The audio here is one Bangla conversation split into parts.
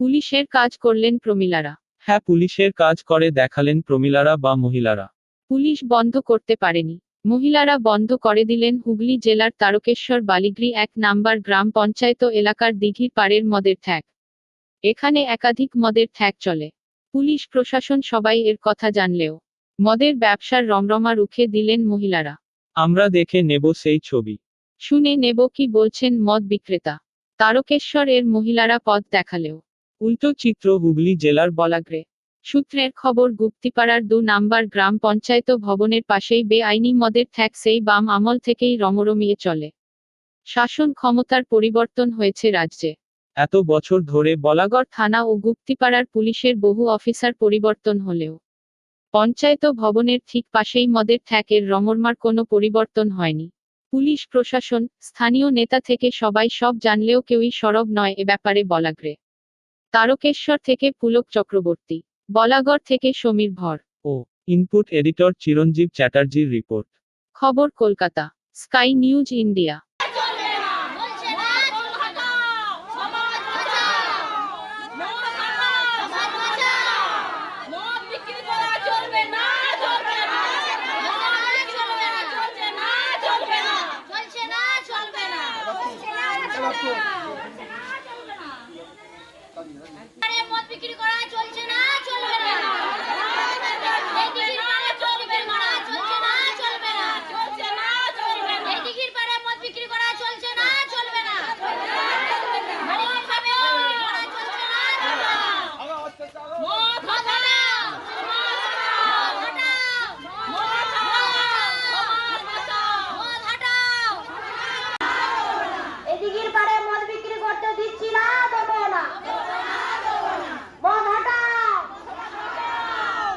পুলিশের কাজ করলেন প্রমিলারা। হ্যাঁ পুলিশের কাজ করে দেখালেন প্রমিলারা বা মহিলারা। পুলিশ বন্ধ করতে পারেনি। মহিলারা বন্ধ করে দিলেন হুগলি জেলার তারকেশ্বর বালিগ্রি এক নাম্বার গ্রাম পঞ্চায়েত এলাকার দিঘির পাড়ের মদের ঠ্যাক এখানে একাধিক মদের ঠ্যাক চলে। পুলিশ প্রশাসন সবাই এর কথা জানলেও মদের ব্যবসার রমরমা রুখে দিলেন মহিলারা। আমরা দেখে নেব সেই ছবি। শুনে নেব কি বলছেন মদ বিক্রেতা। তারকেশ্বর এর মহিলারা পথ দেখালেও উল্টো চিত্র হুগলি জেলার বলাগ্রে। সূত্রের খবর গুপ্তিপাড়ার দু নাম্বার গ্রাম পঞ্চায়েত ভবনের পাশেই বেআইনি মদের ঠ্যাক সেই বাম আমল থেকেই রমরমিয়ে চলে। শাসন ক্ষমতার পরিবর্তন হয়েছে রাজ্যে। এত বছর ধরে বলাগড় থানা ও গুপ্তিপাড়ার পুলিশের বহু অফিসার পরিবর্তন হলেও পঞ্চায়েত ভবনের ঠিক পাশেই মদের ঠ্যাকের রমরমার কোনো পরিবর্তন হয়নি। পুলিশ প্রশাসন স্থানীয় নেতা থেকে সবাই সব জানলেও কেউই সরব নয় এ ব্যাপারে বলাগ্রে। তারকেশ্বর থেকে পুলক চক্রবর্তী বলাগড় থেকে সমীর ভর। ও ইনপুট এডিটর চিরঞ্জীব চ্যাটার্জির রিপোর্ট। খবর কলকাতা স্কাই নিউজ ইন্ডিয়া মদ বিক্রি করা চলছে না চলবে না এই দিঘির পাড়ে চলবে না চলছে না চলবে না চলছে না চলবে না এই দিঘির পাড়ে মদ বিক্রি করা চলছে না চলবে না মালিক খাবে করা চলছে না চলবে না মদ হটাও মদ হটাও মদ হটাও মদ হটাও এই দিঘির পাড়ে মদ বিক্রি করতে দিচ্ছি না দেবো না মদ হটাও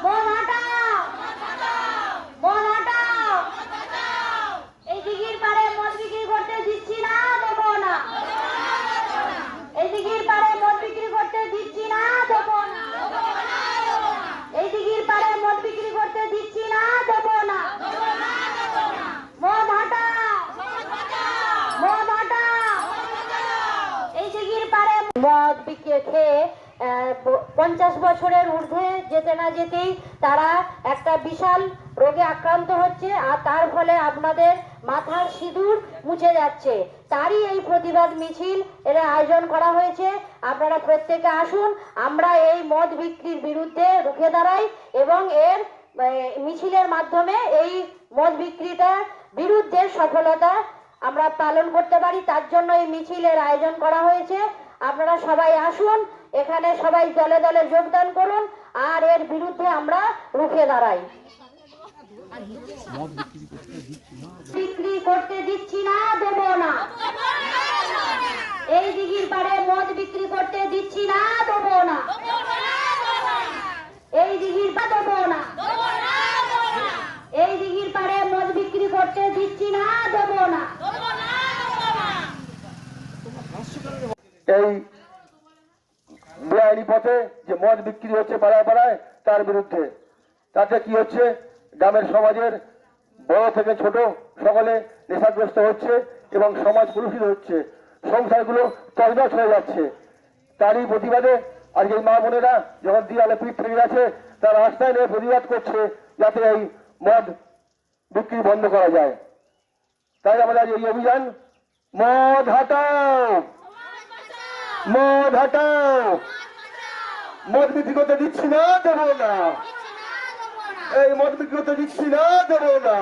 মদ হটাও মদ হটাও এই দিঘির পাড়ে মদ বিক্রি করতে দিচ্ছি না দেবো না এই দিঘির পাড়ে মদ বিক্রি করতে দিচ্ছি না দেবো না এই দিঘির পাড়ে মদ বিক্রি করতে দিচ্ছি না দেবো না মদ হটাও মদ হটাও এই দিঘির পাড়ে খেয়ে পঞ্চাশ বছরের ঊর্ধ্বে যেতে না যেতেই তারা একটা বিশাল রোগে আক্রান্ত হচ্ছে আর তার ফলে আপনাদের মাথার সিঁদুর মুছে যাচ্ছে। তারই এই প্রতিবাদ মিছিল এর আয়োজন করা হয়েছে। আপনারা প্রত্যেকে আসুন, আমরা এই মদ বিক্রির বিরুদ্ধে রুখে দাঁড়াই এবং এর মিছিলের মাধ্যমে এই মদ বিক্রিটার বিরুদ্ধে সফলতা আমরা পালন করতে পারি। তার জন্য এই মিছিলের আয়োজন করা হয়েছে। আপনারা সবাই আসুন, এখানে সবাই দলে দলে যোগদান করুন, আর এর বিরুদ্ধে আমরা রুখে দাঁড়াই। বিক্রি করতে দিচ্ছি না, দেব না। এই দিঘির পাড়ে মদ বিক্রি করতে দিচ্ছি না, দেব না এই দিঘির পা দেব না এই দিঘির পাড়ে মদ বিক্রি করতে দিচ্ছি না দেব না এই বেআইনি পথে যে মদ বিক্রি হচ্ছে পাড়ায় পাড়ায়, তার বিরুদ্ধে। তাতে কি হচ্ছে? গ্রামের সমাজের বড় থেকে ছোট সকলে নেশাগ্রস্ত হচ্ছে এবং সমাজ কলুষিত হচ্ছে। সংসারগুলো তছনছ হয়ে যাচ্ছে। তারই প্রতিবাদে আজকে এই মা বোনেরা যখন দিয়ালে পিঠ থেকে গেছে, তারা রাস্তায় নিয়ে প্রতিবাদ করছে যাতে এই মদ বিক্রি বন্ধ করা যায়। তাই আমাদের এই অভিযান মদ হাটাও। মদ হাটাও। মদ বিক্রি করতে দিচ্ছি না, দেবো না। এই মদ বিক্রি করতে দিচ্ছি না, দেবো না।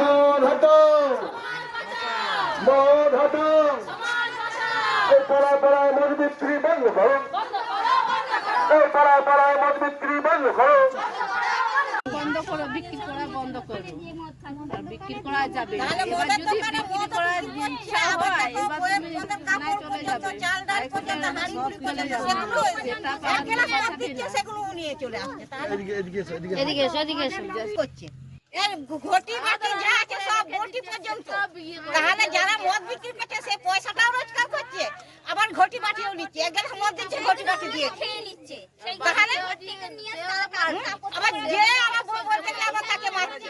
মদ হাটাও। মদ হাটাও। এই পাড়ায় পাড়ায় মদ বিক্রি বন্ধ করো। এই পাড়ায় পাড়ায় মদ বিক্রি বন্ধ করো। করো বিক্রি করা বন্ধ করো। আর বিক্রি করা যাবে। এবার যদি বিক্রি করার ইচ্ছা হয় এবার তুমি থানায় চলে যাবে। এখানে সব চলে যাবে। সেটা পাওয়ার পাঠাবি না। এদিকে এসো এদিকে এসো করছে। এর ঘটি বাটি যা আছে সব ঘটি পর্যন্ত। তাহলে যারা মদ বিক্রি করছে সে পয়সাটাও রোজগার করছে। আবার ঘটি বাটিও নিচ্ছে। এক গ্লাস মদ দিচ্ছে ঘটি বাটি দিয়ে খেয়ে নিচ্ছে তাহলে আবার যে আমার বউ বলতে গেলে আবার তাকে মারছে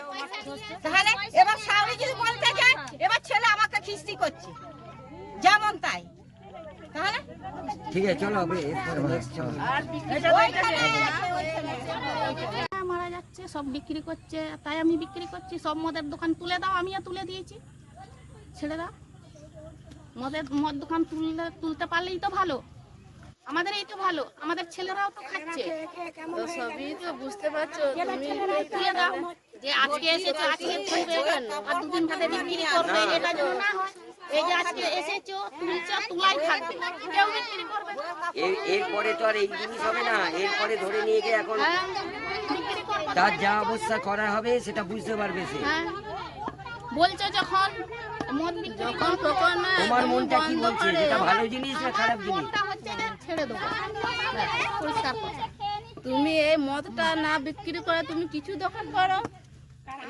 তাহলে এবার সাউরি যদি বলতে যায় এবার ছেলে আমাকে খিস্তি করছে যেমন তাই তাহলে ঠিক আছে চলো next চলো। হ্যাঁ, মারা যাচ্ছে সব বিক্রি করছে। তাই আমি বিক্রি করছি সব মদের দোকান তুলে দাও আমিও তুলে দিয়েছি। ছেড়ে দাও। মদের মদ দোকান তুললে তুলতে পারলেই তো ভালো। আমাদের এই তো ভালো আমাদের ছেলেরাও তো খাচ্ছে। সবই তো বুঝতে পারছ তুমি তুলে দাও। যে আজকে এসেছ আজকে তুলবে আর দুদিন বাদে বিক্রি করবে এটা যেন না হয়। এই যে আজকে এসেছ তুলছো তুলাই থাকবে। কেউ বিক্রি করবে এরপরে তো আর এই জিনিস হবে না এরপরে ধরে নিয়ে গিয়ে এখন হ্যাঁ তার যা অবস্থা করা হবে সেটা বুঝতে পারবে সে। হ্যাঁ। বলছো যখন তখন তোমার মনটা কি বলছে। ভালো জিনিস না খারাপ জিনিস? ছেড়ে দেবো। পরিষ্কার তুমি এই মদটা না বিক্রি করে তুমি কিছু দোকান করো?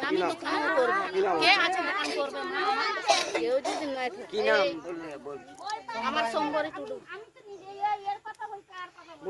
আমি দোকান করব। কে আছে দোকান করবে? মা আমার? কেউ যদি না কি নাম? বলে আমার সোমবারে টুডু আমি তো নিজে এর কথা হই কার কথা বল